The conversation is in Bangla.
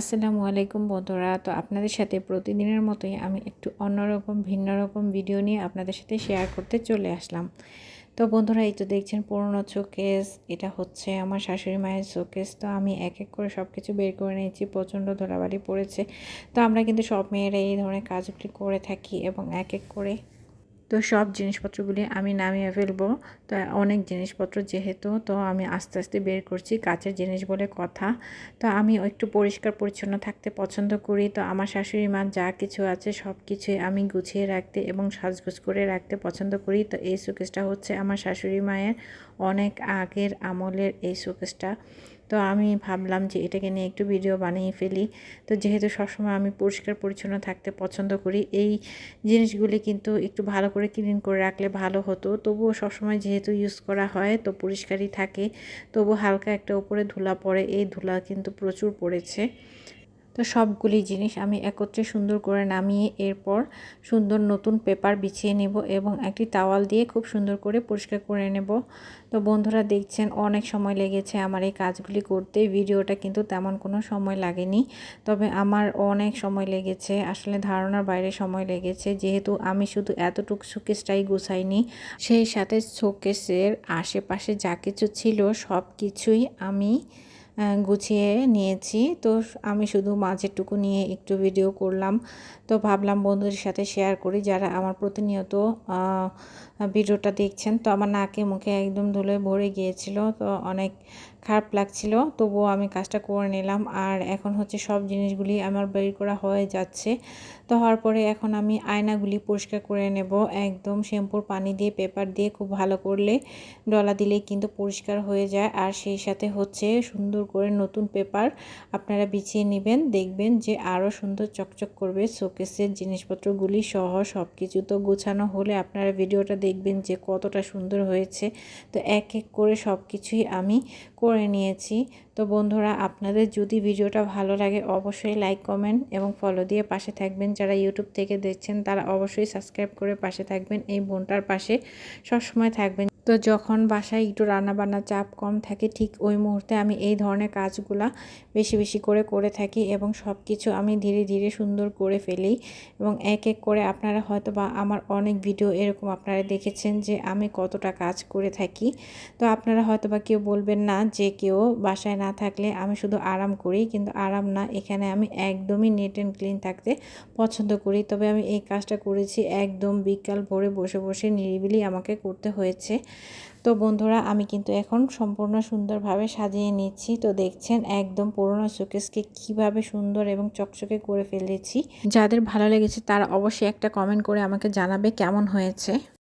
আসসালামু আলাইকুম বন্ধুরা। তো আপনাদের সাথে প্রতিদিনের মতোই আমি একটু অন্যরকম ভিন্ন রকম ভিডিও নিয়ে আপনাদের সাথে শেয়ার করতে চলে আসলাম। তো বন্ধুরা, এই তো দেখছেন পুরনো শোকেস এটা হচ্ছে আমার শাশুড়ি মায়ের শোকেস তো আমি এক এক করে সব কিছু বের করে নিয়েছি, প্রচণ্ড ধরাবাড়ি পড়েছে। তো আমরা কিন্তু সব মেয়েরা এই ধরনের কাজগুলি করে থাকি এবং এক এক করে তো সব জিনিসপত্রগুলি আমি নামিয়ে ফেলব। তো অনেক জিনিসপত্র যেহেতু, তো আমি আস্তে আস্তে বের করছি কাছের জিনিস বলে কথা। তো আমি একটু পরিষ্কার পরিচ্ছন্ন থাকতে পছন্দ করি। তো আমার শাশুড়ি মা যা কিছু আছে সব কিছুই আমি গুছিয়ে রাখতে এবং সাজগোজ করে রাখতে পছন্দ করি। তো এই শোকেসটা হচ্ছে আমার শাশুড়ি মায়ের অনেক আগের আমলের এই শোকেসটা। তো আমি ভাবলাম যে এটাকে নিয়ে একটু ভিডিও বানিয়ে ফেলি। তো যেহেতু সবসময় আমি পরিষ্কার, পরিচ্ছন্ন থাকতে পছন্দ করি, এই জিনিসগুলি কিন্তু একটু ভালো করে ক্লিন করে রাখলে ভালো হতো। তবুও সবসময় যেহেতু ইউজ করা হয়, তো পরিষ্কারই থাকে। তবু হালকা একটা উপরে ধুলা পড়ে, এই ধুলা কিন্তু প্রচুর পড়েছে। তো সবগুলি জিনিস আমি একত্রে সুন্দর করে নামিয়ে এরপর সুন্দর নতুন পেপার বিছিয়ে নেব এবং একটি তাওয়াল দিয়ে খুব সুন্দর করে পরিষ্কার করে নেব। তো বন্ধুরা দেখছেন অনেক সময় লেগেছে আমার এই কাজগুলি করতে, ভিডিওটা কিন্তু তেমন কোনো সময় লাগেনি। তবে আমার অনেক সময় লেগেছে, আসলে ধারণার বাইরে সময় লেগেছে, যেহেতু আমি শুধু এতটুকু শোকেসটাই গুছাইনি, সেই সাথে শোকেসের আশেপাশে যা কিছু ছিল সব কিছুই আমি গুছিয়ে নিয়েছি। তো আমি শুধু মাঝেরটুকু নিয়ে একটু ভিডিও করলাম। তো ভাবলাম বন্ধুদের সাথে শেয়ার করি যারা আমার প্রতিনিয়ত ভিডিওটা দেখছেন। তো আমার নাকে মুখে একদম ধুলে ভরে গিয়েছিল। তো অনেক খারাপ লাগছিল, তবুও আমি কাজটা করে নিলাম। আর এখন হচ্ছে সব জিনিসগুলি আমার বের করা হয়ে যাচ্ছে। তো হওয়ার পরে এখন আমি আয়নাগুলি পরিষ্কার করে নেব। একদম শ্যাম্পুর পানি দিয়ে, পেপার দিয়ে খুব ভালো করলে ডলা দিলেই কিন্তু পরিষ্কার হয়ে যায়। আর সেই সাথে হচ্ছে সুন্দর করে নতুন পেপার আপনারা বিছিয়ে নেবেন। দেখবেন যে আরও সুন্দর চকচক করবে শোকেসের জিনিসপত্রগুলি সহ সব কিছু। তো গোছানো হলে আপনারা ভিডিওটা দেখবেন যে কতটা সুন্দর হয়েছে। তো এক এক করে সব কিছুই আমি করে নিয়েছি। তো বন্ধুরা, আপনাদের যদি ভিডিওটা ভালো লাগে, অবশ্যই লাইক কমেন্ট এবং ফলো দিয়ে পাশে থাকবেন। যারা ইউটিউব থেকে দেখছেন, তারা অবশ্যই সাবস্ক্রাইব করে পাশে থাকবেন। এই বোনটার পাশে সবসময় থাকবেন। তো যখন বাসায় একটু রান্নাবান্না চাপ কম থাকে, ঠিক ওই মুহূর্তে আমি এই ধরনের কাজগুলা বেশি বেশি করে করে থাকি এবং সব কিছু আমি ধীরে ধীরে সুন্দর করে ফেলি। এবং এক এক করে আপনারা হয়তো বা আমার অনেক ভিডিও এরকম আপনারা দেখেছেন যে আমি কতটা কাজ করে থাকি। তো আপনারা হয়তো বা কেউ বলবেন না যে কেউ বাসায় না থাকলে আমি শুধু আরাম করি, কিন্তু আরাম না, এখানে আমি একদমই নেট অ্যান্ড ক্লিন থাকতে পছন্দ করি। তবে আমি এই কাজটা করেছি একদম বিকাল ভোরে বসে বসে নিরিবিলি আমাকে করতে হয়েছে। তো বন্ধুরা, আমি কিন্তু এখন সম্পূর্ণ সুন্দরভাবে সাজিয়ে নিচ্ছি। তো দেখছেন, একদম পুরোনো শোকেসকে কীভাবে সুন্দর এবং চকচকে করে ফেলেছি। যাদের ভালো লেগেছে তারা অবশ্যই একটা কমেন্ট করে আমাকে জানাবে কেমন হয়েছে।